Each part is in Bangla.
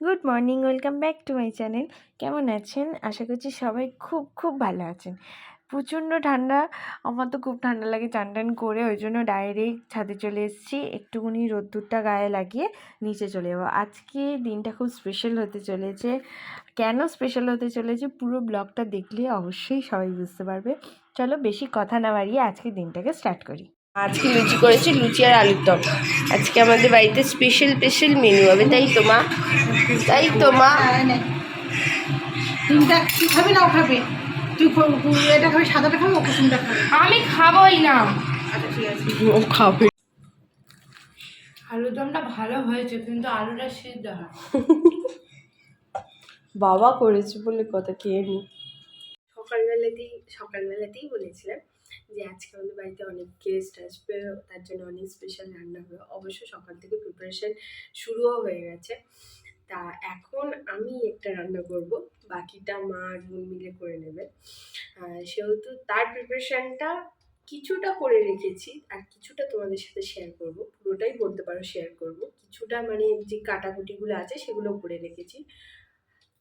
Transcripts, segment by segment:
Good morning, welcome back to my channel. কেমন আছেন? আশা করছি সবাই খুব খুব ভালো আছেন। প্রচণ্ড ঠান্ডা, আমার তো খুব ঠান্ডা লাগে চান টান করে, ওই জন্য ডাইরেক্ট ছাদে চলে এসেছি। একটুখানি রোদ্দুরটা গায়ে লাগিয়ে নিচে চলে যাব। আজকে দিনটা খুব স্পেশাল হতে চলেছে। কেন স্পেশাল হতে চলেছে? পুরো ব্লগটা দেখলে অবশ্যই সবাই বুঝতে পারবে। চলো বেশি কথা না বাড়িয়ে আজকে দিনটাকে স্টার্ট করি। আজকে লুচি করেছি লুচি আর আলুর দম। আজকে আমাদের বাড়িতে স্পেশাল স্পেশাল মেনু হবে। তাই তো মা? তাই তো মা? তুই খাবি না ও খাবে? তুই এটা খাবি সাদাটা খাবি ও কুসুমটা খাবে আমি খাবোই না। আচ্ছা ঠিক আছে। ও খাবে। ভালো হয়েছে কিন্তু আলুটা সিদ্ধ হয় বাবা করেছে বলে কথা খেয়ে নি। সকালবেলাতেই সকালবেলাতেই বলেছিলাম। যে আজকে আমাদের বাড়িতে অনেক গেস্ট আসবে, তার জন্য অনেক স্পেশাল রান্না হবে। অবশ্য সকাল থেকে প্রিপারেশন শুরুও হয়ে গেছে। তা এখন আমি একটা রান্না করব, বাকিটা মা আর বোন মিলে করে নেবে। সেহেতু তার প্রিপারেশনটা কিছুটা করে রেখেছি, আর কিছুটা তোমাদের সাথে শেয়ার করব। পুরোটাই বলতে পারো শেয়ার করব। কিছুটা মানে যে কাটাকুটিগুলো আছে, সেগুলো করে রেখেছি।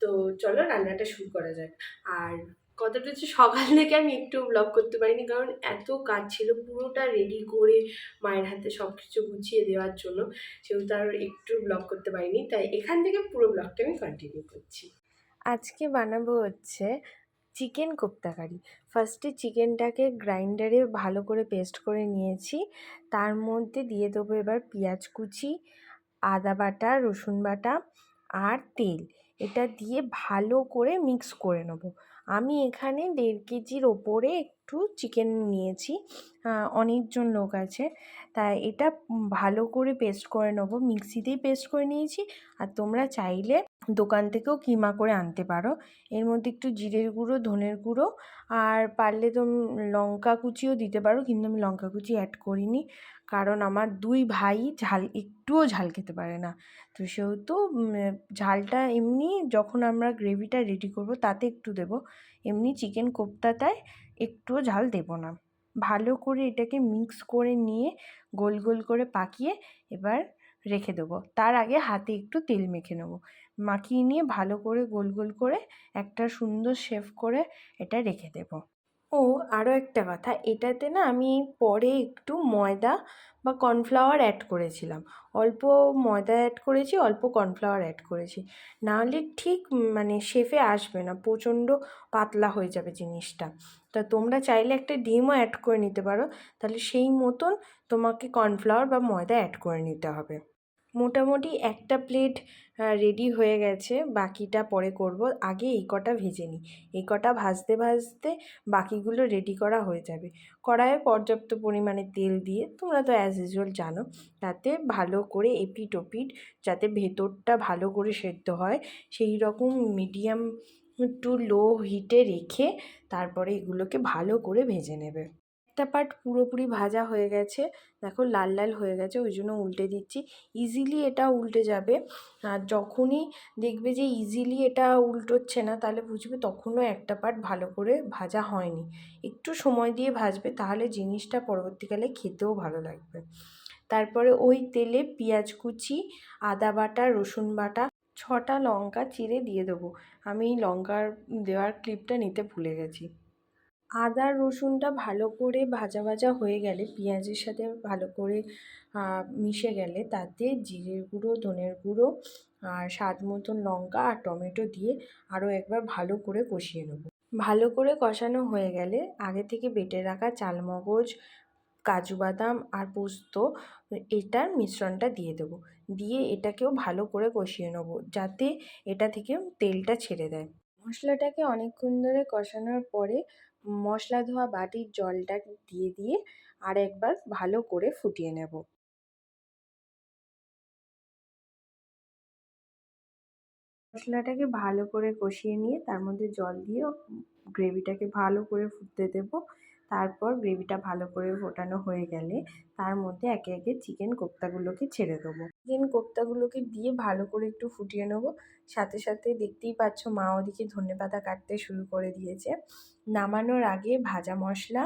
তো চলো রান্নাটা শুরু করা যাক। আর কথাটা হচ্ছে সকাল থেকে আমি একটু ব্লগ করতে পারিনি, কারণ এত কাজ ছিল, পুরোটা রেডি করে মায়ের হাতে সব কিছু গুছিয়ে দেওয়ার জন্য, সেহেতু আর একটু ব্লগ করতে পারিনি, তাই এখান থেকে পুরো ব্লগটা আমি কন্টিনিউ করছি। আজকে বানাবো হচ্ছে চিকেন কোপ্তা কারি ফার্স্টে চিকেনটাকে গ্রাইন্ডারে ভালো করে পেস্ট করে নিয়েছি, তার মধ্যে দিয়ে দেবো এবার পেঁয়াজ কুচি, আদা বাটা, রসুন বাটা আর তেল। এটা দিয়ে ভালো করে মিক্স করে নেব। আমি এখানে দেড় কেজির ওপরে একটু চিকেন নিয়েছি। অনেকজন লোক আছে। তাই এটা ভালো করে পেস্ট করে নেব। মিক্সিতেই পেস্ট করে নিয়েছি। আর তোমরা চাইলে দোকান থেকেও কিমা করে আনতে পারো। এর মধ্যে একটু জিরের গুঁড়ো, ধনের গুঁড়ো আর পারলে তো লঙ্কা কুচিও দিতে পারো। কিন্তু আমি লঙ্কা কুচি অ্যাড করিনি। কারণ আমার দুই ভাই ঝাল একটুও ঝাল খেতে পারে না। তো সেহেতু ঝালটা এমনি যখন আমরা গ্রেভিটা রেডি করব, তাতে একটু দেব। এমনি চিকেন কোপ্তাটায় একটুও ঝাল দেব না। ভালো করে এটাকে মিক্স করে নিয়ে গোল গোল করে পাকিয়ে এবার রেখে দেবো। তার আগে হাতে একটু তেল মেখে নেব। মাখিয়ে নিয়ে ভালো করে গোল গোল করে একটা সুন্দর শেফ করে এটা রেখে দেবো। ও আরও একটা কথা। এটাতে না আমি পরে একটু ময়দা বা কর্নফ্লাওয়ার অ্যাড করেছিলাম। অল্প ময়দা অ্যাড করেছি, অল্প কর্নফ্লাওয়ার অ্যাড করেছি। নাহলে ঠিক মানে শেফে আসবে না, প্রচণ্ড পাতলা হয়ে যাবে জিনিসটা। তা তোমরা চাইলে একটা ডিমও অ্যাড করে নিতে পারো। তাহলে সেই মতন তোমাকে কর্নফ্লাওয়ার বা ময়দা অ্যাড করে নিতে হবে। মোটামুটি একটা প্লেট রেডি হয়ে গেছে। বাকিটা পরে করব। আগে এই কটা ভেজে নিই। এই কটা ভাজতে ভাজতে বাকিগুলো রেডি করা হয়ে যাবে। কড়াইয়ে পর্যাপ্ত পরিমাণে তেল দিয়ে, তোমরা তো অ্যাজ ইউজুয়াল জানো, তাতে ভালো করে এপিট ওপিট যাতে ভেতরটা ভালো করে সেদ্ধ হয়, সেই রকম মিডিয়াম টু লো হিটে রেখে তারপরে এগুলোকে ভালো করে ভেজে নেবে। একটা পার্ট পুরোপুরি ভাজা হয়ে গেছে। দেখো লাল লাল হয়ে গেছে, ওই জন্য উল্টে দিচ্ছি। ইজিলি এটা উল্টে যাবে। আর যখনই দেখবে যে ইজিলি এটা উল্টোচ্ছে না, তাহলে বুঝবে তখনও একটা পার্ট ভালো করে ভাজা হয়নি। একটু সময় দিয়ে ভাজবে, তাহলে জিনিসটা পরবর্তীকালে খেতেও ভালো লাগবে। তারপরে ওই তেলে পেঁয়াজ কুচি, আদা বাটা, রসুন বাটা, ছটা লঙ্কা চিড়ে দিয়ে দেবো। আমি লঙ্কার দেওয়ার ক্লিপটা নিতে ভুলে গেছি। আদা, রসুনটা ভালো করে ভাজা ভাজা হয়ে গেলে, পেঁয়াজের সাথে ভালো করে মিশে গেলে তাতে জিরের গুঁড়ো, ধনের গুঁড়ো আর স্বাদ মতন লঙ্কা আর টমেটো দিয়ে আরও একবার ভালো করে কষিয়ে নেব। ভালো করে কষানো হয়ে গেলে আগে থেকে বেটে রাখা চালমগজ, কাজু বাদাম আর পোস্ত, এটার মিশ্রণটা দিয়ে দেবো। দিয়ে এটাকেও ভালো করে কষিয়ে নেব যাতে এটা থেকে তেলটা ছেড়ে দেয়। মশলাটাকে অনেকক্ষণ ধরে কষানোর পরে মশলা ধোয়া বাটির জলটা দিয়ে দিয়ে আর একবার ভালো করে ফুটিয়ে নেব। মশলাটাকে ভালো করে কষিয়ে নিয়ে তার মধ্যে জল দিয়ে গ্রেভিটাকে ভালো করে ফুটতে দেব। তারপর গ্রেভিটা ভালো করে ফোটানো হয়ে গেলে তার মধ্যে একে একে চিকেন কোপ্তাগুলোকে ছেড়ে দেবো। চিকেন কোপ্তাগুলোকে দিয়ে ভালো করে একটু ফুটিয়ে নেব। সাথে সাথে দেখতেই পাচ্ছ মা ওদিকে ধনেপাতা কাটতে শুরু করে দিয়েছে। নামানোর আগে ভাজা মশলা,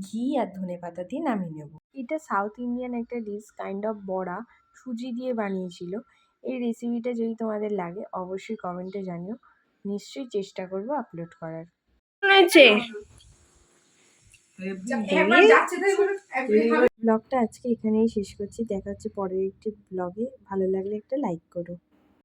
ঘি আর ধনেপাতা দিয়ে নামিয়ে নেব। এটা সাউথ ইন্ডিয়ান একটা ডিশ কাইন্ড অফ বড়া, সুজি দিয়ে বানিয়েছিল। এই রেসিপিটা যদি তোমাদের লাগে অবশ্যই কমেন্টে জানিও। নিশ্চয়ই চেষ্টা করব আপলোড করার। হয়েছে এবার যাচ্ছে তাই বলে একদিন খাবে। ব্লগটা আজকে এখানেই শেষ করছি। দেখা হচ্ছে পরের একটি ব্লগে। ভালো লাগলে একটা লাইক করো।